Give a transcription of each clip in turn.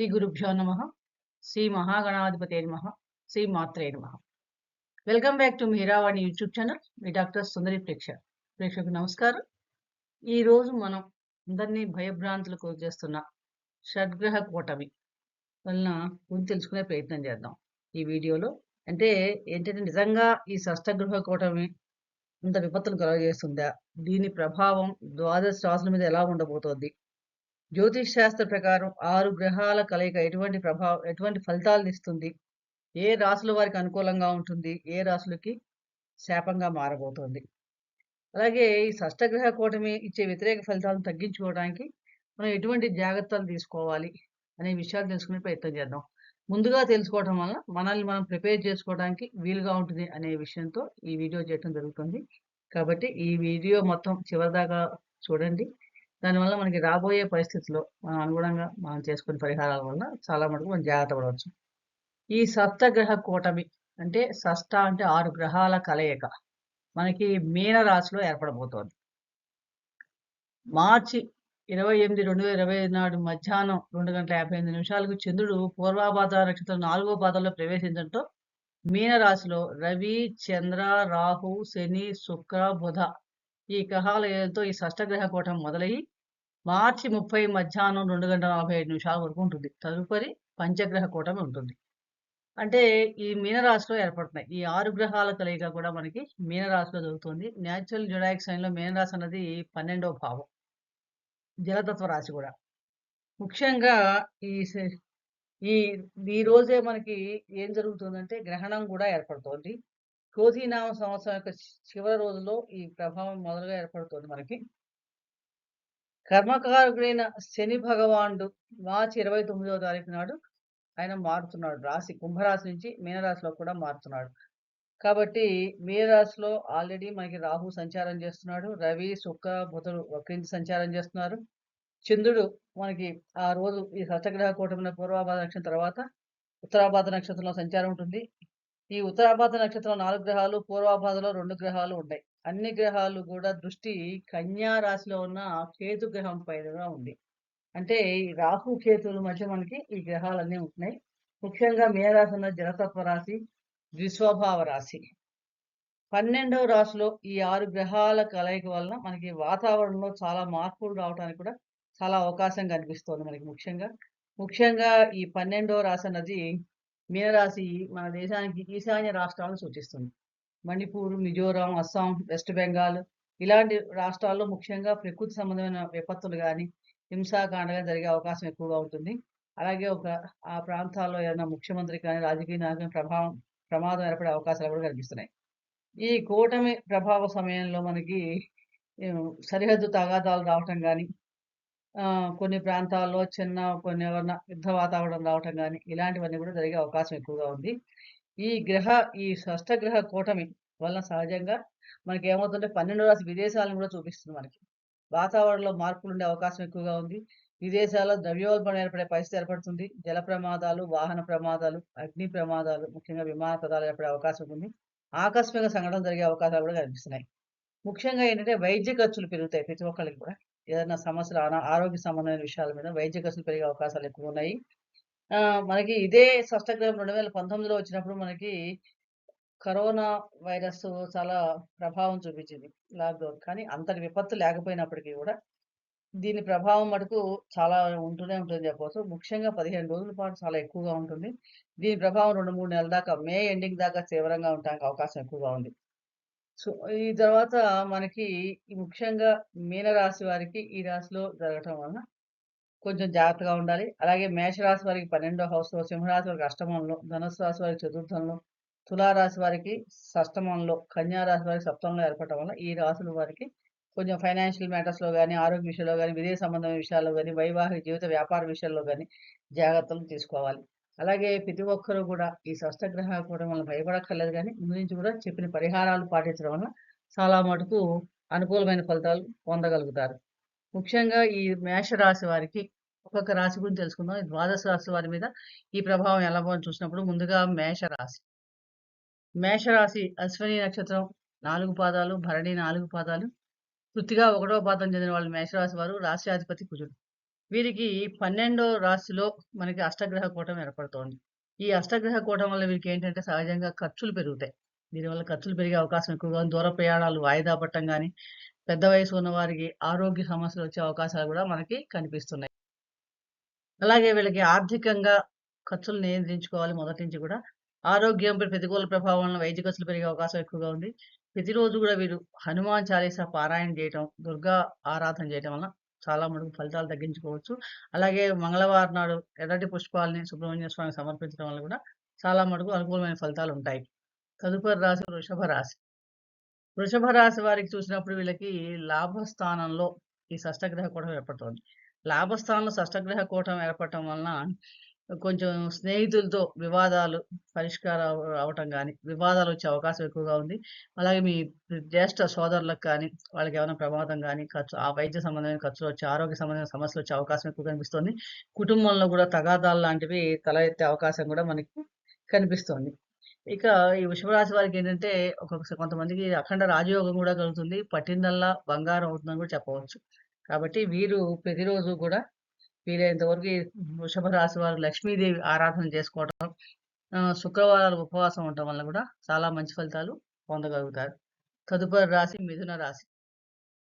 శ్రీ గురుభ్యో నమ శ్రీ మహాగణాధిపతి నమ శ్రీ మాత్రే నమ. Welcome back to Meeravani YouTube channel me doctor Sundari ప్రేక్ష ప్రేక్షకు నమస్కారం. ఈరోజు మనం అందరినీ భయభ్రాంతులకు చేస్తున్న షడ్గ్రహ కూటమి వలన గురించి తెలుసుకునే ప్రయత్నం చేద్దాం ఈ వీడియోలో. అంటే ఏంటంటే నిజంగా ఈ షష్టగ్రహ కూటమి ఇంత విపత్తులు కలగజేస్తుందా? దీని ప్రభావం ద్వాదశ రాసుల మీద ఎలా ఉండబోతోంది? జ్యోతిష్ శాస్త్ర ప్రకారం ఆరు గ్రహాల కలయిక ఎటువంటి ప్రభావం ఎటువంటి ఫలితాలను ఇస్తుంది? ఏ రాసుల వారికి అనుకూలంగా ఉంటుంది? ఏ రాసులకి శాపంగా మారబోతుంది? అలాగే ఈ షష్టగ్రహ కూటమి ఇచ్చే వ్యతిరేక ఫలితాలను తగ్గించుకోవడానికి మనం ఎటువంటి జాగ్రత్తలు తీసుకోవాలి అనే విషయాలు తెలుసుకునే ప్రయత్నం చేద్దాం. ముందుగా తెలుసుకోవడం వల్ల మనల్ని మనం ప్రిపేర్ చేసుకోవడానికి వీలుగా ఉంటుంది అనే విషయంతో ఈ వీడియో చేయడం జరుగుతుంది. కాబట్టి ఈ వీడియో మొత్తం చివరిదాకా చూడండి. దానివల్ల మనకి రాబోయే పరిస్థితుల్లో మనం అనుగుణంగా మనం చేసుకునే పరిహారాల వల్ల చాలా మటుకు మనం జాగ్రత్త పడవచ్చు. ఈ షష్టగ్రహ కూటమి అంటే షష్ట అంటే ఆరు గ్రహాల కలయిక మనకి మీనరాశిలో ఏర్పడబోతోంది. మార్చి ఇరవై ఎనిమిది రెండు వేల ఇరవై ఐదు నాడు మధ్యాహ్నం రెండు గంటల యాభై ఎనిమిది నిమిషాలకు చంద్రుడు పూర్వాపాద నక్షత్రం నాలుగో పాదంలో ప్రవేశించడంతో మీనరాశిలో రవి చంద్ర రాహు శని శుక్ర బుధ ఈ గ్రహాలతో ఈ షష్టగ్రహ కూటం మొదలయ్యి మార్చి ముప్పై మధ్యాహ్నం రెండు గంటల నలభై ఐదు నిమిషాల వరకు ఉంటుంది. తదుపరి పంచగ్రహ కూటమి ఉంటుంది. అంటే ఈ మీనరాశిలో ఏర్పడుతున్నాయి. ఈ ఆరు గ్రహాల కలయిక కూడా మనకి మీనరాశిలో జరుగుతుంది. న్యాచురల్ జుడాయిక్ సైన్లో మీనరాశి అన్నది పన్నెండవ భావం. జలతత్వ రాశి కూడా. ముఖ్యంగా ఈ ఈ ఈ రోజే మనకి ఏం జరుగుతుందంటే గ్రహణం కూడా ఏర్పడుతోంది. క్రోధీనామ సంవత్సరం యొక్క చివరి రోజులో ఈ ప్రభావం మొదలుగా ఏర్పడుతుంది మనకి. కర్మకారకుడైన శని భగవానుడు మార్చి ఇరవై తొమ్మిదవ తారీఖు నాడు ఆయన మారుతున్నాడు. రాశి కుంభరాశి నుంచి మీనరాశిలో కూడా మారుతున్నాడు. కాబట్టి మీనరాశిలో ఆల్రెడీ మనకి రాహు సంచారం చేస్తున్నాడు. రవి శుక్ర బుధుడు వక్రించి సంచారం చేస్తున్నారు. చంద్రుడు మనకి ఆ రోజు ఈ సత్యగ్రహ కూటమి పూర్వాభాద నక్షత్రం తర్వాత ఉత్తరాభాద నక్షత్రంలో సంచారం ఉంటుంది. ఈ ఉత్తరాభాద నక్షత్రం నాలుగు గ్రహాలు పూర్వాభాదలో రెండు గ్రహాలు ఉంటాయి. అన్ని గ్రహాలు కూడా దృష్టి కన్యా రాశిలో ఉన్న కేతు గ్రహం పైన ఉంది. అంటే ఈ రాహు కేతుల మధ్య మనకి ఈ గ్రహాలన్నీ ఉంటున్నాయి. ముఖ్యంగా మేరాశి ఉన్న జలతత్వ రాశి ద్విస్వభావ రాశి. పన్నెండవ రాశిలో ఈ ఆరు గ్రహాల కలయిక వలన మనకి వాతావరణంలో చాలా మార్పులు రావడానికి కూడా చాలా అవకాశం కనిపిస్తుంది మనకి ముఖ్యంగా. ముఖ్యంగా ఈ పన్నెండవ రాశి అన్నది మీనరాశి మన దేశానికి ఈశాన్య రాష్ట్రాలను సూచిస్తుంది. మణిపూర్ మిజోరాం అస్సాం వెస్ట్ బెంగాల్ ఇలాంటి రాష్ట్రాల్లో ముఖ్యంగా ప్రకృతి సంబంధమైన విపత్తులు కానీ హింసాకాండగా జరిగే అవకాశం ఎక్కువగా ఉంటుంది. అలాగే ఒక ఆ ప్రాంతాల్లో ఏదైనా ముఖ్యమంత్రి కానీ రాజకీయ నాయకుని ప్రభావం ప్రమాదం ఏర్పడే అవకాశాలు కూడా కనిపిస్తున్నాయి. ఈ కూటమి ప్రభావ సమయంలో మనకి సరిహద్దు తగాదాలు రావటం కానీ కొన్ని ప్రాంతాల్లో చిన్న కొన్ని ఏమన్నా యుద్ధ వాతావరణం రావటం కానీ ఇలాంటివన్నీ కూడా జరిగే అవకాశం ఎక్కువగా ఉంది. ఈ గ్రహ ఈ షష్టగ్రహ కూటమి వల్ల సహజంగా మనకి ఏమవుతుంటే పన్నెండు రాశి విదేశాలను కూడా చూపిస్తుంది మనకి. వాతావరణంలో మార్పులు ఉండే అవకాశం ఎక్కువగా ఉంది. విదేశాల్లో ద్రవ్యోల్బణం ఏర్పడే పరిస్థితి ఏర్పడుతుంది. జల ప్రమాదాలు వాహన ప్రమాదాలు అగ్ని ప్రమాదాలు ముఖ్యంగా విమాన ప్రమాదాలు ఏర్పడే అవకాశం ఉంది. ఆకస్మిక సంఘటనలు జరిగే అవకాశాలు కూడా కనిపిస్తున్నాయి. ముఖ్యంగా ఏంటంటే వైద్య ఖర్చులు పెరుగుతాయి ప్రతి ఒక్కరికి కూడా. ఏదైనా సమస్యలు ఆరోగ్య సంబంధమైన విషయాల మీద వైద్య ఖర్చులు పెరిగే అవకాశాలు ఎక్కువ ఉన్నాయి మనకి ఇదే స్పష్టగ్రహం రెండు వేల పంతొమ్మిదిలో వచ్చినప్పుడు మనకి కరోనా వైరస్ చాలా ప్రభావం చూపించింది లాక్డౌన్. కానీ అంతటి విపత్తు లేకపోయినప్పటికీ కూడా దీని ప్రభావం మటుకు చాలా ఉంటూనే ఉంటుంది చెప్పవచ్చు. ముఖ్యంగా పదిహేను రోజుల పాటు చాలా ఎక్కువగా ఉంటుంది. దీని ప్రభావం రెండు మూడు నెలల దాకా మే ఎండింగ్ దాకా తీవ్రంగా ఉండడానికి అవకాశం ఎక్కువగా ఉంది. సో ఈ తర్వాత మనకి ముఖ్యంగా మీనరాశి వారికి ఈ రాశిలో జరగటం వలన కొంచెం జాగ్రత్తగా ఉండాలి. అలాగే మేషరాశి వారికి పన్నెండో హౌస్లో సింహరాశి వారికి అష్టమంలో ధనుసు రాశి వారికి చతుర్థంలో తులారాశి వారికి సష్టమంలో కన్యా రాశి వారికి సప్తంలో ఏర్పడటం వల్ల ఈ రాశుల వారికి కొంచెం ఫైనాన్షియల్ మ్యాటర్స్లో కానీ ఆరోగ్య విషయంలో కానీ విదేశ సంబంధమైన విషయాల్లో కానీ వైవాహిక జీవిత వ్యాపార విషయాల్లో కానీ జాగ్రత్తలు తీసుకోవాలి. అలాగే ప్రతి ఒక్కరూ కూడా ఈ షష్టగ్రహ కూడా మనం భయపడక్కర్లేదు కానీ ముందు నుంచి కూడా చెప్పిన పరిహారాలు పాటించడం వల్ల చాలా మటుకు అనుకూలమైన ఫలితాలు పొందగలుగుతారు. ముఖ్యంగా ఈ మేష రాశి వారికి ఒక్కొక్క రాశి గురించి తెలుసుకుందాం. ద్వాదశ రాశి వారి మీద ఈ ప్రభావం ఎలా పోని చూసినప్పుడు ముందుగా మేష రాశి మేషరాశి అశ్విని నక్షత్రం నాలుగు పాదాలు భరణి నాలుగు పాదాలు వృత్తిగా ఒకటో పాదం చెందిన వాళ్ళు మేషరాశి వారు రాష్ట్రాధిపతి కుజుడు. వీరికి పన్నెండో రాశిలో మనకి అష్టగ్రహ కూటం ఏర్పడుతోంది. ఈ అష్టగ్రహ కూటం వల్ల వీరికి ఏంటంటే సహజంగా ఖర్చులు పెరుగుతాయి. దీనివల్ల ఖర్చులు పెరిగే అవకాశం ఎక్కువగా ఉంది. దూర ప్రయాణాలు వాయిదా పట్టడం కానీ పెద్ద వయసు ఉన్న వారికి ఆరోగ్య సమస్యలు వచ్చే అవకాశాలు కూడా మనకి కనిపిస్తున్నాయి. అలాగే వీళ్ళకి ఆర్థికంగా ఖర్చులు నియంత్రించుకోవాలి మొదటి నుంచి కూడా. ఆరోగ్యంపై ప్రతికూల ప్రభావం వలన వైద్య ఖర్చులు పెరిగే అవకాశం ఎక్కువగా ఉంది. ప్రతిరోజు కూడా వీరు హనుమాన్ చాలీసా పారాయణ చేయటం, దుర్గా ఆరాధన చేయటం వలన చాలా మటుకు ఫలితాలు తగ్గించుకోవచ్చు. అలాగే మంగళవారం నాడు ఎర్రటి పుష్పాలని సుబ్రహ్మణ్య స్వామికి సమర్పించడం వల్ల కూడా చాలా మటుకు అనుకూలమైన ఫలితాలు ఉంటాయి. తదుపరి రాశి వృషభ రాశి. వృషభ రాశి వారికి చూసినప్పుడు వీళ్ళకి లాభస్థానంలో ఈ షష్టగ్రహ కూటం ఏర్పడుతుంది లాభస్థానంలో షష్టగ్రహ కూటం ఏర్పడటం వలన కొంచెం స్నేహితులతో వివాదాలు పరిష్కారం అవటం కానీ వివాదాలు వచ్చే అవకాశం ఎక్కువగా ఉంది. అలాగే మీ జ్యేష్ఠ సోదరులకు కానీ, వాళ్ళకి ఏమైనా ప్రమాదం కానీ ఖర్చు ఆ వైద్య సంబంధమైన ఖర్చులు వచ్చే, ఆరోగ్య సంబంధమైన సమస్యలు వచ్చే అవకాశం ఎక్కువ కనిపిస్తుంది కుటుంబంలో కూడా తగాదాలు లాంటివి తల ఎత్తే అవకాశం కూడా మనకి కనిపిస్తుంది ఇక ఈ వృషభరాశి వారికి ఏంటంటే ఒక్కొక్కసారి కొంతమందికి అఖండ రాజయోగం కూడా కలుగుతుంది. పట్టిందల్లా బంగారం అవుతుందని కూడా చెప్పవచ్చు. కాబట్టి వీరు ప్రతిరోజు కూడా వీలైనంత వరకు వృషభ రాశి వారు లక్ష్మీదేవి ఆరాధన చేసుకోవటం, శుక్రవారాలు ఉపవాసం ఉండటం వల్ల కూడా చాలా మంచి ఫలితాలు పొందగలుగుతారు. తదుపరి రాశి మిథున రాశి.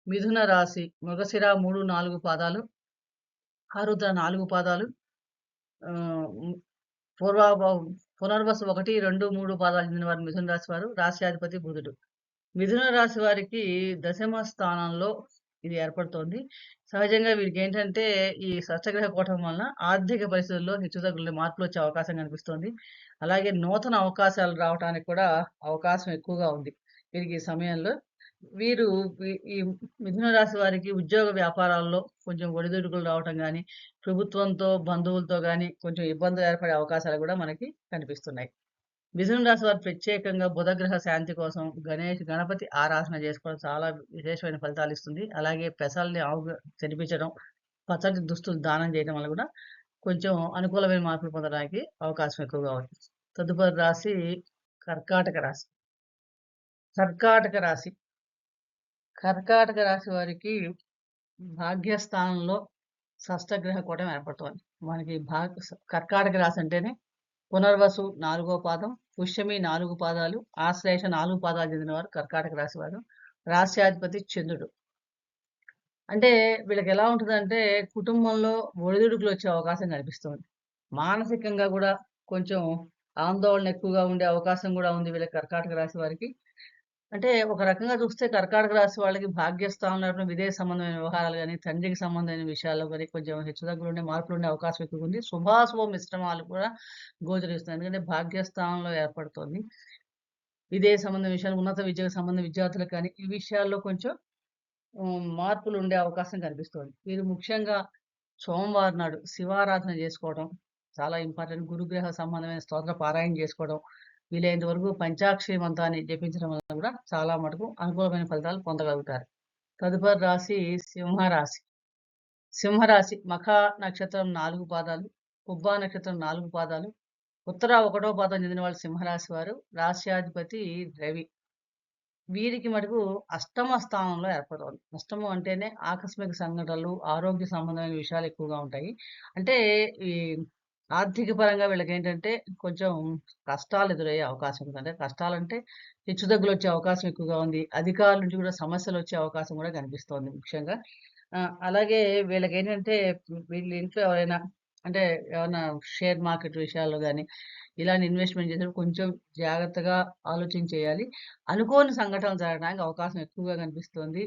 మిథున రాశి మృగశిర 3, 4 పాదాలు, ఆరుద్ర 4 పాదాలు, పూర్వభ పునర్వసు 1, 2, 3 పాదాలు చెందిన వారు మిథున రాశి వారు. రాశ్యాధిపతి బుధుడు. మిథున రాశి వారికి దశమ స్థానంలో ఇది ఏర్పడుతోంది. సహజంగా వీరికి ఏంటంటే ఈ షష్టగ్రహ కోటం వలన ఆర్థిక పరిస్థితుల్లో హెచ్చుతగ్గులు మార్పులొచ్చే అవకాశం కనిపిస్తోంది. అలాగే నూతన అవకాశాలు రావటానికి కూడా అవకాశం ఎక్కువగా ఉంది. వీరికి ఈ సమయంలో వీరు ఈ మిథున రాశి వారికి ఉద్యోగ వ్యాపారాల్లో కొంచెం ఒడిదుడుకులు రావటం కానీ ప్రభుత్వంతో, బంధువులతో కానీ కొంచెం ఇబ్బందులు ఏర్పడే అవకాశాలు కూడా మనకి కనిపిస్తున్నాయి. మిథున రాశి వారు ప్రత్యేకంగా బుధగ్రహ శాంతి కోసం గణేష్ గణపతి ఆరాధన చేసుకోవడం చాలా విశేషమైన ఫలితాలు ఇస్తుంది. అలాగే పెసల్ని ఆవు తినిపించడం, పచ్చటి దుస్తులు దానం చేయడం వల్ల కూడా కొంచెం అనుకూలమైన మార్పులు పొందడానికి అవకాశం ఎక్కువగా ఉంది. తదుపరి రాశి కర్కాటక రాశి. కర్కాటక రాశి. కర్కాటక రాశి వారికి భాగ్యస్థానంలో షష్టగ్రహ కూటమి ఏర్పడుతుంది మనకి భాగ్ కర్కాటక రాశి అంటేనే పునర్వసు నాలుగో పాదం, పుష్యమి నాలుగు పాదాలు, ఆశ్లేష నాలుగు పాదాలు చెందినవారు కర్కాటక రాశి వారు. రాశ్యాధిపతి చంద్రుడు. అంటే వీళ్ళకి ఎలా ఉంటుందంటే కుటుంబంలో ఒడిదుడుకులు వచ్చే అవకాశం కనిపిస్తుంది మానసికంగా కూడా కొంచెం ఆందోళన ఎక్కువగా ఉండే అవకాశం కూడా ఉంది వీళ్ళ కర్కాటక రాశి వారికి. అంటే ఒక రకంగా చూస్తే కర్కాటక రాశి వాళ్ళకి భాగ్యస్థానంలో విదేశ సంబంధమైన వ్యవహారాలు కానీ తండ్రికి సంబంధమైన విషయాల్లో కానీ కొంచెం హెచ్చుతగ్గులు ఉండే మార్పులు ఉండే అవకాశం ఎక్కువ ఉంది. శుభాశుభ మిశ్రమాలు కూడా గోచరిస్తున్నాయి. ఎందుకంటే భాగ్యస్థానంలో ఏర్పడుతుంది విదేశ సంబంధ విషయాలు, ఉన్నత విద్యకు సంబంధ విద్యార్థులకు కానీ, ఈ విషయాల్లో కొంచెం మార్పులు ఉండే అవకాశం కనిపిస్తుంది వీరు ముఖ్యంగా సోమవారం నాడు శివారాధన చేసుకోవడం చాలా ఇంపార్టెంట్. గురుగ్రహ సంబంధమైన స్తోత్ర పారాయణ చేసుకోవడం, వీలైనంత వరకు పంచాక్షరి మంత్రాన్ని జపించడం వల్ల కూడా చాలా మటుకు అనుకూలమైన ఫలితాలు పొందగలుగుతారు. తదుపరి రాశి సింహరాశి. సింహరాశి మఖ నక్షత్రం నాలుగు పాదాలు, కుబ్బా నక్షత్రం నాలుగు పాదాలు, ఉత్తర ఒకటో పాదం చెందిన వాళ్ళు సింహరాశి వారు. రాశ్యాధిపతి రవి. వీరికి మటుకు అష్టమ స్థానంలో ఏర్పడుతోంది. అష్టమం అంటేనే ఆకస్మిక సంఘటనలు, ఆరోగ్య సంబంధమైన విషయాలు ఎక్కువగా ఉంటాయి. అంటే ఈ ఆర్థిక పరంగా వీళ్ళకేంటంటే కొంచెం కష్టాలు ఎదురయ్యే అవకాశం ఉంది. అంటే హెచ్చుతగ్గులు వచ్చే అవకాశం ఎక్కువగా ఉంది. అధికారుల నుంచి కూడా సమస్యలు వచ్చే అవకాశం కూడా కనిపిస్తోంది ముఖ్యంగా. అలాగే అలాగే వీళ్ళకేంటంటే వీళ్ళ ఇంట్లో ఎవరైనా అంటే ఏమైనా షేర్ మార్కెట్ విషయాల్లో కానీ ఇలాంటి ఇన్వెస్ట్‌మెంట్ చేసే కొంచెం జాగ్రత్తగా ఆలోచించేయాలి అనుకోని సంఘటనలు జరగడానికి అవకాశం ఎక్కువగా కనిపిస్తుంది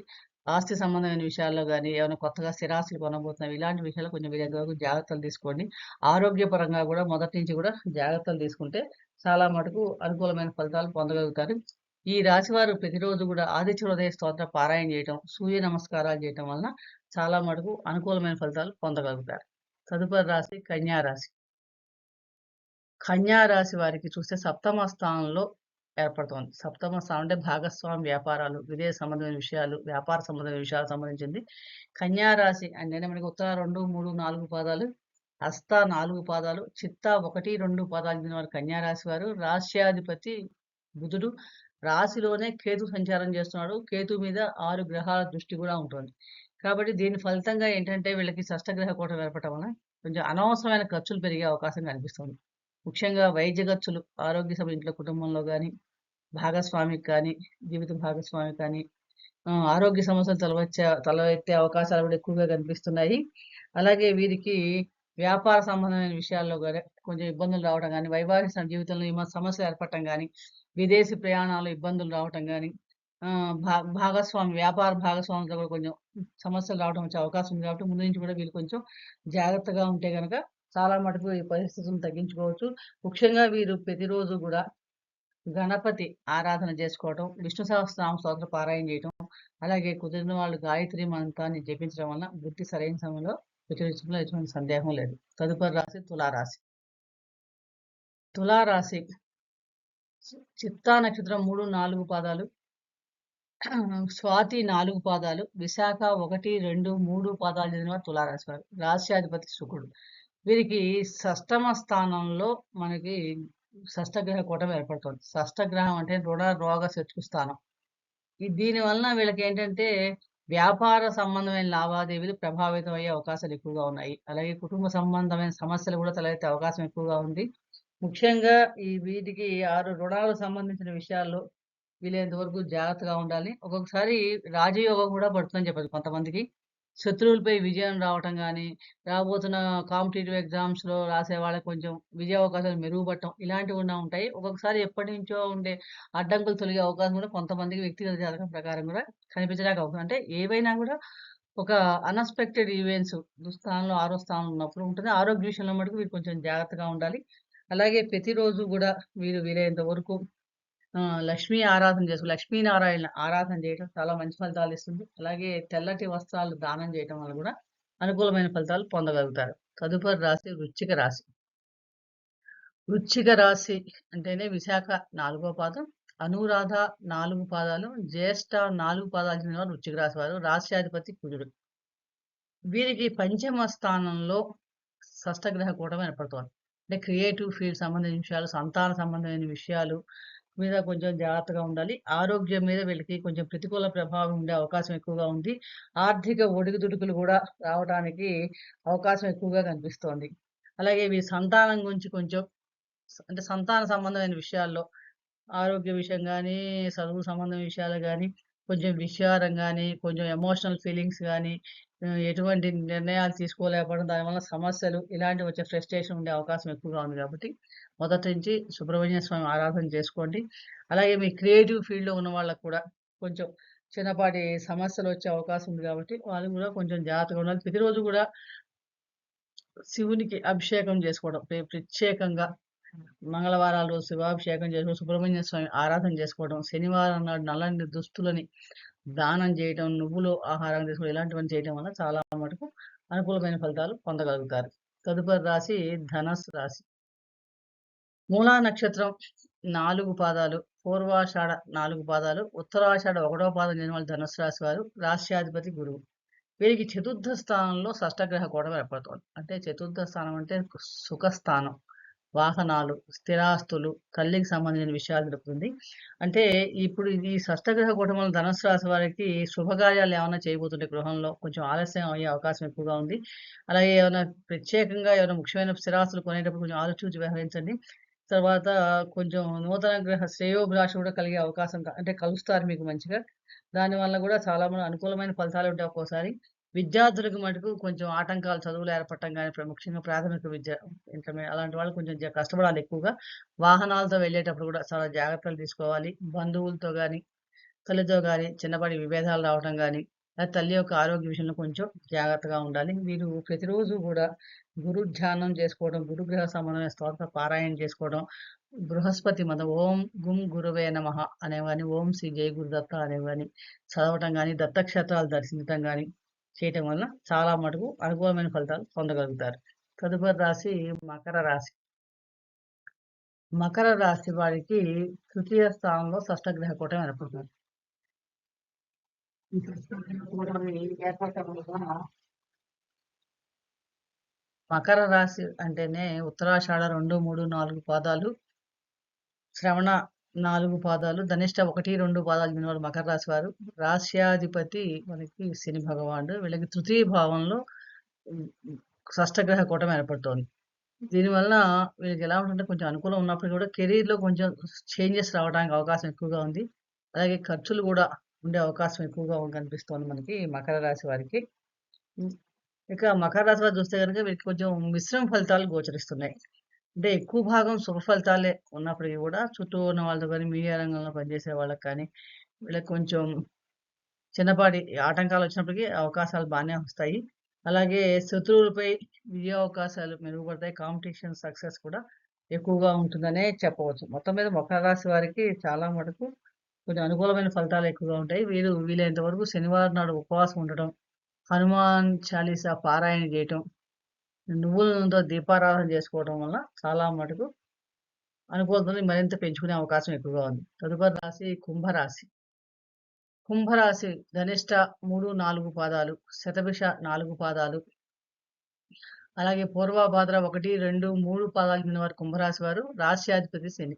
ఆస్తి సంబంధమైన విషయాల్లో కానీ ఏమైనా కొత్తగా స్థిరాస్తులు కొనబోతున్నాం ఇలాంటి విషయాలు కొంచెం వీలైనంత వరకు జాగ్రత్తలు తీసుకోండి. ఆరోగ్యపరంగా కూడా మొదటి నుంచి కూడా జాగ్రత్తలు తీసుకుంటే చాలా మటుకు అనుకూలమైన ఫలితాలు పొందగలుగుతారు. ఈ రాశివారు ప్రతిరోజు కూడా ఆదిత్య హృదయ స్తోత్ర పారాయణ చేయటం, సూర్య నమస్కారాలు చేయటం వలన చాలా మటుకు అనుకూలమైన ఫలితాలు పొందగలుగుతారు. తదుపరి రాశి కన్యా రాశి. కన్యా రాశి వారికి చూస్తే సప్తమ స్థానంలో ఏర్పడుతోంది. సప్తమ స్థానం అంటే భాగస్వామి వ్యాపారాలు, విదేశ సంబంధమైన విషయాలు, వ్యాపార సంబంధమైన విషయాలకు సంబంధించింది. కన్యారాశి అంటేనే మనకి ఉత్తర 2, 3, 4 పాదాలు, హస్త నాలుగు పాదాలు, చిత్త 1, 2 పాదాలు చెందిన వారు కన్యారాశి వారు. రాశ్యాధిపతి బుధుడు. రాశిలోనే కేతు సంచారం చేస్తున్నాడు. కేతు మీద ఆరు గ్రహాల దృష్టి కూడా ఉంటుంది. కాబట్టి దీని ఫలితంగా ఏంటంటే వీళ్ళకి షష్టగ్రహ కోట ఏర్పడటం వలన కొంచెం అనవసరమైన ఖర్చులు పెరిగే అవకాశం కనిపిస్తుంది. ముఖ్యంగా వైద్య ఖర్చులు ఆరోగ్య సభ ఇంట్లో కుటుంబంలో కానీ భాగస్వామికి కానీ, జీవిత భాగస్వామికి కానీ ఆరోగ్య సమస్యలు తలవచ్చే తలవెత్తే అవకాశాలు కూడా ఎక్కువగా కనిపిస్తున్నాయి. అలాగే వీరికి వ్యాపార సంబంధమైన విషయాల్లో గాని కొంచెం ఇబ్బందులు రావడం కానీ వైవాహిక జీవితంలో ఏమైనా సమస్యలు ఏర్పడటం కానీ విదేశీ ప్రయాణాలు ఇబ్బందులు రావటం కానీ భా భాగస్వామి వ్యాపార భాగస్వాములతో కూడా కొంచెం సమస్యలు రావడం వచ్చే అవకాశం ఉంది కాబట్టి ముందు నుంచి కూడా వీళ్ళు కొంచెం జాగ్రత్తగా ఉంటే కనుక చాలా మటుకు ఈ పరిస్థితులను తగ్గించుకోవచ్చు. ముఖ్యంగా వీరు ప్రతిరోజు కూడా గణపతి ఆరాధన చేసుకోవటం, విష్ణు సహస్రనామ స్తోత్ర పారాయణ చేయటం, అలాగే కుదిరిన వాళ్ళు గాయత్రి మంత్రాన్ని జపించడం వలన వృత్తి సరైన సమయంలో ప్రచురించడంలో ఎటువంటి సందేహం లేదు. తదుపరి రాశి తులారాశి. తులారాశి చిత్తా నక్షత్రం 3, 4 పాదాలు స్వాతి నాలుగు పాదాలు, విశాఖ 1, 2, 3 పాదాలు చెందినవారు తులారాశి వారు. రాశ్యాధిపతి శుకుడు వీరికి షష్టమ స్థానంలో మనకి షష్టగ్రహ కూటమి ఏర్పడుతుంది షష్టగ్రహం అంటే రుణ, రోగ, శత్రు స్థానం. ఈ దీని వలన వీళ్ళకేంటంటే వ్యాపార సంబంధమైన లావాదేవీలు ప్రభావితం అయ్యే అవకాశాలు ఎక్కువగా ఉన్నాయి. అలాగే కుటుంబ సంబంధమైన సమస్యలు కూడా తలెత్తే అవకాశం ఎక్కువగా ఉంది. ముఖ్యంగా ఈ వీటికి ఆరు రుణాలకు సంబంధించిన విషయాల్లో వీలైనంత వరకు జాగ్రత్తగా ఉండాలి. ఒక్కొక్కసారి రాజయోగం కూడా పడుతుందని చెప్పొచ్చు కొంతమందికి. శత్రువులపై విజయం రావటం కానీ రాబోతున్న కాంపిటీటివ్ ఎగ్జామ్స్‌లో రాసే వాళ్ళకి కొంచెం విజయ అవకాశాలు మెరుగుపడటం ఇలాంటివి ఉన్న ఉంటాయి. ఒక్కొక్కసారి ఎప్పటినుంచో ఉండే అడ్డంకులు తొలగే అవకాశం కూడా కొంతమందికి వ్యక్తిగత జాతకం ప్రకారం కూడా కనిపించడానికి అవకాశం అంటే ఏవైనా కూడా ఒక అన్‌ఎక్స్‌పెక్టెడ్ ఈవెంట్స్ దుస్థానంలో ఆరో స్థానంలో ఉన్నప్పుడు ఉంటుంది. ఆరోగ్య విషయంలో మటుకు వీరు కొంచెం జాగ్రత్తగా ఉండాలి. అలాగే ప్రతిరోజు కూడా వీరు వీలైనంత వరకు లక్ష్మీ ఆరాధన చేసుకో లక్ష్మీనారాయణ ఆరాధన చేయటం చాలా మంచి ఫలితాలు ఇస్తుంది. అలాగే తెల్లటి వస్త్రాలు దానం చేయటం వల్ల కూడా అనుకూలమైన ఫలితాలు పొందగలుగుతారు. తదుపరి రాశి వృచ్చిక రాశి. వృచ్చిక రాశి అంటేనే విశాఖ నాలుగో పాదం, అనురాధ నాలుగు పాదాలు, జ్యేష్ఠ నాలుగు పాదాలు చెందినవారు వృచ్చిక రాశి వారు. రాశ్యాధిపతి కుజుడు. వీరికి పంచమ స్థానంలో షష్టగ్రహ కూటమి ఏర్పడుతోంది. అంటే క్రియేటివ్ ఫీల్డ్ సంబంధించిన విషయాలు, సంతాన సంబంధమైన విషయాలు మీద కొంచెం జాగ్రత్తగా ఉండాలి. ఆరోగ్యం మీద వీళ్ళకి కొంచెం ప్రతికూల ప్రభావం ఉండే అవకాశం ఎక్కువగా ఉంది. ఆర్థిక ఒడిదుడుకులు కూడా రావడానికి అవకాశం ఎక్కువగా కనిపిస్తోంది. అలాగే మీ సంతానం గురించి కొంచెం అంటే సంతాన సంబంధమైన విషయాల్లో ఆరోగ్య విషయం కానీ చదువు సంబంధం విషయాలు కానీ కొంచెం విషారం కానీ కొంచెం ఎమోషనల్ ఫీలింగ్స్ కానీ ఎటువంటి నిర్ణయాలు తీసుకోలేకపోవడం, దానివల్ల సమస్యలు ఇలాంటివి వచ్చే ఫ్రస్ట్రేషన్ ఉండే అవకాశం ఎక్కువగా ఉంది కాబట్టి, మొదటి నుంచి సుబ్రహ్మణ్య స్వామి ఆరాధన చేసుకోండి. అలాగే మీ క్రియేటివ్ ఫీల్డ్‌లో ఉన్న వాళ్ళకి కూడా కొంచెం చిన్నపాటి సమస్యలు వచ్చే అవకాశం ఉంది కాబట్టి, వాళ్ళు కూడా కొంచెం జాగ్రత్తగా ఉండాలి. ప్రతిరోజు కూడా శివునికి అభిషేకం చేసుకోవడం. ప్రత్యేకంగా మంగళవారాలు శివాభిషేకం చేసుకోవడం, సుబ్రహ్మణ్య స్వామి ఆరాధన చేసుకోవడం, శనివారం నాడు నల్లని దుస్తులని దానం చేయటం, నువ్వులు ఆహారం తీసుకోవడం ఇలాంటివన్నీ చేయటం వల్ల చాలా మటుకు అనుకూలమైన ఫలితాలు పొందగలుగుతారు. తదుపరి రాశి ధనస్సు రాశి. మూలా నక్షత్రం నాలుగు పాదాలు, పూర్వాషాఢ నాలుగు పాదాలు, ఉత్తరాషాఢ ఒకటో పాదం చెందిన వాళ్ళు రాశి వారు. రాశ్యాధిపతి గురువు. వీరికి చతుర్థ స్థానంలో షష్టగ్రహ కూడా ఏర్పడుతుంది అంటే చతుర్థ స్థానం అంటే సుఖస్థానం. వాహనాలు, స్థిరాస్తులు, తల్లికి సంబంధించిన విషయాలు తెలుపుతుంది. అంటే ఇప్పుడు ఈ షష్టగ్రహ కూటమి ధనుసు రాశి వారికి శుభకార్యాలు ఏమైనా చేయబోతుంటే గృహంలో కొంచెం ఆలస్యం అయ్యే అవకాశం ఎక్కువగా ఉంది. అలాగే ఏమైనా ప్రత్యేకంగా ఏమైనా ముఖ్యమైన స్థిరాస్తులు కొనేటప్పుడు కొంచెం ఆలోచించి వ్యవహరించండి. తర్వాత కొంచెం నూతన గ్రహ శ్రేయోభిలాష కూడా కలిగే అవకాశం క అంటే కలుస్తారు మీకు మంచిగా. దానివల్ల కూడా చాలా మన అనుకూలమైన ఫలితాలు ఉంటాయి ఒక్కోసారి. విద్యార్థులకు మటుకు కొంచెం ఆటంకాలు చదువులు ఏర్పడటం కానీ ముఖ్యంగా ప్రాథమిక విద్య, ఇంటర్మీడియట్ అలాంటి వాళ్ళు కొంచెం కష్టపడాలి ఎక్కువగా. వాహనాలతో వెళ్ళేటప్పుడు కూడా చాలా జాగ్రత్తలు తీసుకోవాలి. బంధువులతో కానీ తల్లితో కానీ చిన్నపాటి విభేదాలు రావటం కానీ లేదా తల్లి యొక్క ఆరోగ్య విషయంలో కొంచెం జాగ్రత్తగా ఉండాలి. వీరు ప్రతిరోజు కూడా గురు ధ్యానం చేసుకోవడం, గురుగ్రహ సంబంధమైన స్తోత్ర పారాయణ చేసుకోవడం, బృహస్పతి మంత్రం ఓం గుం గురువే నమ అనేవాని ఓం శ్రీ జయ గురుదత్త అనేవాని చదవటం కానీ దత్తక్షేత్రాలు దర్శించటం కానీ చేయటం వలన చాలా మటుకు అనుకూలమైన ఫలితాలు పొందగలుగుతారు. తదుపరి రాశి మకర రాశి. మకర రాశి వారికి తృతీయ స్థానంలో షష్టగ్రహ కూటమి ఏర్పడుతుంది. ఈ షష్టగ్రహ కూటమి ఏర్పడటం వలన మకర రాశి అంటేనే ఉత్తరాషాఢ 2, 3, 4 పాదాలు, శ్రవణ నాలుగు పాదాలు ధనిష్ట ఒకటి రెండు పాదాలు వినవాడు మకర రాశి వారు. రాశ్యాధిపతి మనకి శని భగవానుడు. వీళ్ళకి తృతీయ భావంలో షష్టగ్రహ కూటమి ఏర్పడుతోంది. దీనివల్ల వీళ్ళకి ఎలా ఉంటుందంటే కొంచెం అనుకూలం ఉన్నప్పుడు కూడా కెరీర్లో కొంచెం చేంజెస్ రావడానికి అవకాశం ఎక్కువగా ఉంది. అలాగే ఖర్చులు కూడా ఉండే అవకాశం ఎక్కువగా కనిపిస్తోంది మనకి మకర రాశి వారికి. ఇక మకర రాశి వారు చూస్తే కనుక వీరికి కొంచెం మిశ్రమ ఫలితాలు గోచరిస్తున్నాయి. అంటే ఎక్కువ భాగం శుభ ఫలితాలే ఉన్నప్పటికీ కూడా చుట్టూ ఉన్న వాళ్ళతో కానీ మీడియా రంగంలో పనిచేసే వాళ్ళకి కానీ వీళ్ళకి కొంచెం చిన్నపాటి ఆటంకాలు వచ్చినప్పటికీ అవకాశాలు బాగానే వస్తాయి. అలాగే శత్రువులపై విజయ అవకాశాలు మెరుగుపడతాయి. కాంపిటీషన్ సక్సెస్ కూడా ఎక్కువగా ఉంటుందనే చెప్పవచ్చు. మొత్తం మీద మకర రాశి వారికి చాలా మటుకు కొంచెం అనుకూలమైన ఫలితాలు ఎక్కువగా ఉంటాయి. వీరు వీలైనంత వరకు శనివారం నాడు ఉపవాసం ఉండటం హనుమాన్ చాలీసా పారాయణ చేయటం నువ్వుల నూనెతో దీపారాధన చేసుకోవడం వల్ల చాలా మటుకు అనుకూలతని మరింత పెంచుకునే అవకాశం ఎక్కువగా ఉంది. తదుపరి రాశి కుంభరాశి. కుంభరాశి ధనిష్ట మూడు నాలుగు పాదాలు శతభిష నాలుగు పాదాలు. అలాగే పూర్వభాద్ర ఒకటి రెండు మూడు పాదాలు ఉన్న వారు కుంభరాశి వారు. రాశ్యాధిపతి శని.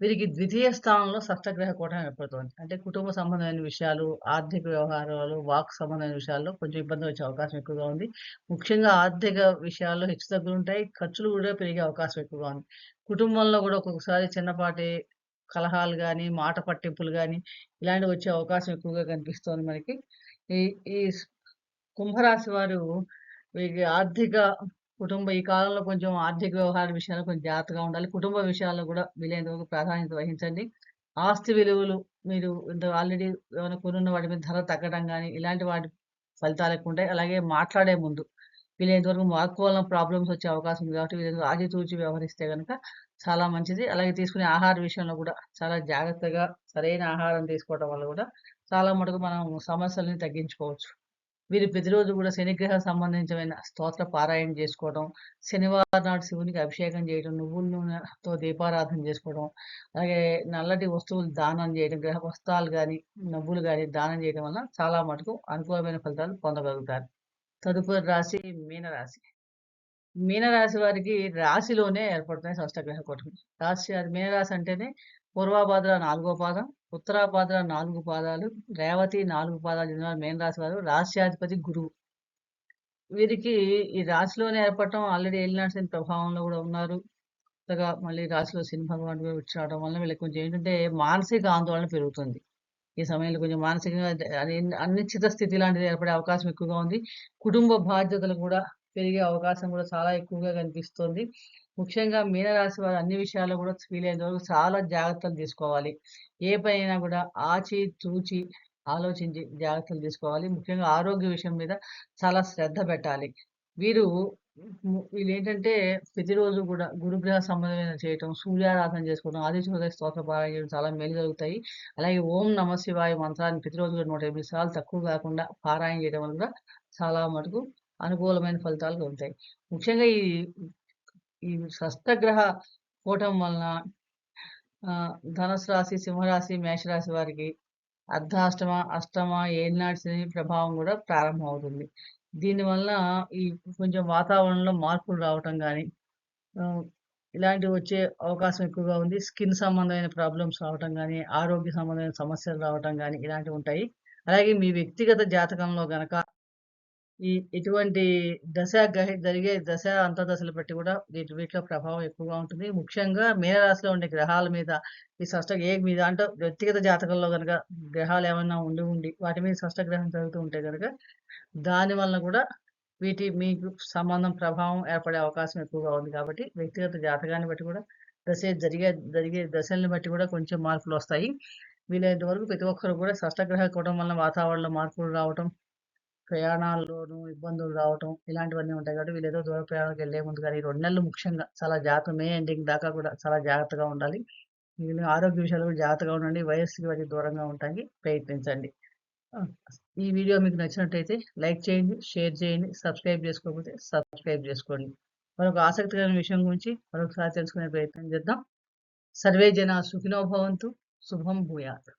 వీరికి ద్వితీయ స్థానంలో సప్తగ్రహ కూటమి ఏర్పడుతుంది. అంటే కుటుంబ సంబంధమైన విషయాలు ఆర్థిక వ్యవహారాలు వాక్ సంబంధమైన విషయాల్లో కొంచెం ఇబ్బంది వచ్చే అవకాశం ఎక్కువగా ఉంది. ముఖ్యంగా ఆర్థిక విషయాల్లో హెచ్చు తగ్గులు ఉంటాయి ఖర్చులు కూడా పెరిగే అవకాశం ఎక్కువగా ఉంది. కుటుంబంలో కూడా ఒక్కొక్కసారి చిన్నపాటి కలహాలు కానీ మాట పట్టింపులు కానీ ఇలాంటివి వచ్చే అవకాశం ఎక్కువగా కనిపిస్తోంది మనకి. ఈ ఈ కుంభరాశి వారు వీరికి ఆర్థిక కుటుంబ ఈ కాలంలో కొంచెం ఆర్థిక వ్యవహార విషయాలు కొంచెం జాగ్రత్తగా ఉండాలి. కుటుంబ విషయాల్లో కూడా వీలైనంత వరకు ప్రాధాన్యత వహించండి. ఆస్తి విలువలు మీరు ఇంత ఆల్రెడీ ఏమైనా కొనున్న వాటి మీద ధర తగ్గడం కానీ ఇలాంటి వాటి ఫలితాలు ఎక్కువ ఉంటాయి. అలాగే మాట్లాడే ముందు వీలైనంత వరకు వాక్ వలన ప్రాబ్లమ్స్ వచ్చే అవకాశం ఉంది కాబట్టి వీలైనంత ఆచితూచి వ్యవహరిస్తే కనుక చాలా మంచిది. అలాగే తీసుకునే ఆహార విషయంలో కూడా చాలా జాగ్రత్తగా సరైన ఆహారం తీసుకోవడం వల్ల కూడా చాలా మటుకు మనం సమస్యల్ని తగ్గించుకోవచ్చు. వీరు ప్రతిరోజు కూడా శనిగ్రహ సంబంధించిన స్తోత్ర పారాయణ చేసుకోవడం శనివారం నాడు శివునికి అభిషేకం చేయడం నువ్వుల నూనెతో దీపారాధన చేసుకోవడం అలాగే నల్లటి వస్తువులు దానం చేయడం గ్రహ వస్త్రాలు కానీ నవ్వులు కానీ దానం చేయడం వల్ల చాలా మటుకు అనుకూలమైన ఫలితాలు పొందగలుగుతారు. తదుపరి రాశి మీనరాశి. మీనరాశి వారికి రాశిలోనే ఏర్పడుతున్నాయి షష్టగ్రహ కూటమి రాశి అది మీనరాశి అంటేనే పూర్వభాద్ర నాలుగో పాదం ఉత్తరాభాద్ర నాలుగు పాదాలు రేవతి నాలుగు పాదాలు చెందిన వారు రాశి వారు రాశ్యాధిపతి గురువు. వీరికి ఈ రాశిలోనే ఏర్పడటం ఆల్రెడీ ఏలినాటి ప్రభావంలో కూడా ఉన్నారు. కొత్తగా మళ్ళీ రాశిలో శని భగవానుడు వచ్చి రావడం వల్ల వీళ్ళకి కొంచెం ఏంటంటే మానసిక ఆందోళన పెరుగుతుంది. ఈ సమయంలో కొంచెం మానసికంగా అనిశ్చిత స్థితి లాంటిది ఏర్పడే అవకాశం ఎక్కువగా ఉంది. కుటుంబ బాధ్యతలు కూడా పెరిగే అవకాశం కూడా చాలా ఎక్కువగా కనిపిస్తుంది. ముఖ్యంగా మీనరాశి వారు అన్ని విషయాల్లో కూడా ఫీల్ అయ్యేందుకు చాలా జాగ్రత్తలు తీసుకోవాలి. ఏ పనైనా కూడా ఆచి తూచి ఆలోచించి జాగ్రత్తలు తీసుకోవాలి. ముఖ్యంగా ఆరోగ్య విషయం మీద చాలా శ్రద్ధ పెట్టాలి. వీరు వీళ్ళు ఏంటంటే ప్రతిరోజు కూడా గురుగ్రహ సంబంధమైన చేయటం సూర్యారాధన చేసుకోవడం ఆది స్తోత్ర పారాయణ చేయడం చాలా మేలు జరుగుతాయి. అలాగే ఓం నమ శివాయ మంత్రాన్ని ప్రతిరోజు కూడా నూట ఎనిమిది సార్లు తక్కువ కాకుండా పారాయణ చేయడం వల్ల చాలా మటుకు అనుకూలమైన ఫలితాలు ఉంటాయి. ముఖ్యంగా ఈ ఈ షష్టగ్రహ కూటం వలన ధనుసు రాశి సింహరాశి మేషరాశి వారికి అర్ధాష్టమ అష్టమ ఏనాటి శని ప్రభావం కూడా ప్రారంభమవుతుంది. దీనివల్ల ఈ కొంచెం వాతావరణంలో మార్పులు రావటం కానీ ఇలాంటివి వచ్చే అవకాశం ఎక్కువగా ఉంది. స్కిన్ సంబంధమైన ప్రాబ్లమ్స్ రావటం కానీ ఆరోగ్య సంబంధమైన సమస్యలు రావటం కానీ ఇలాంటివి ఉంటాయి. అలాగే మీ వ్యక్తిగత జాతకంలో గనక ఈ ఇటువంటి దశ జరిగే దశ అంతర్దశలు బట్టి కూడా వీటి వీటిలో ప్రభావం ఎక్కువగా ఉంటుంది. ముఖ్యంగా మీనరాశిలో ఉండే గ్రహాల మీద ఈ షష్ట ఏ మీద అంటే వ్యక్తిగత జాతకంలో కనుక గ్రహాలు ఏమైనా ఉండి ఉండి వాటి మీద షష్ట గ్రహం జరుగుతూ ఉంటే కనుక దాని వలన కూడా వీటి మీకు సంబంధం ప్రభావం ఏర్పడే అవకాశం ఎక్కువగా ఉంది కాబట్టి వ్యక్తిగత జాతకాన్ని బట్టి కూడా దశ జరిగే జరిగే దశల్ని బట్టి కూడా కొంచెం మార్పులు వస్తాయి. వీలైనంత వరకు ప్రతి ఒక్కరు కూడా షష్టగ్రహ కూటం వలన వాతావరణంలో మార్పులు రావటం ప్రయాణాల్లోనూ ఇబ్బందులు రావటం ఇలాంటివన్నీ ఉంటాయి కాబట్టి వీళ్ళు ఏదో దూర ప్రయాణాలకు వెళ్ళే ముందు కానీ రెండు నెలలు ముఖ్యంగా చాలా జాగ్రత్త మే ఎండింగ్ దాకా కూడా చాలా జాగ్రత్తగా ఉండాలి. మిగిలిన ఆరోగ్య విషయాలు కూడా జాగ్రత్తగా ఉండండి. వయస్సుకి వాటి దూరంగా ఉండడానికి ప్రయత్నించండి. ఈ వీడియో మీకు నచ్చినట్టయితే లైక్ చేయండి షేర్ చేయండి సబ్స్క్రైబ్ చేసుకోకపోతే సబ్స్క్రైబ్ చేసుకోండి. మరొక ఆసక్తికరమైన విషయం గురించి మరొకసారి తెలుసుకునే ప్రయత్నం చేద్దాం. సర్వే జన సుఖినో భవంతు. శుభం భూయాత్.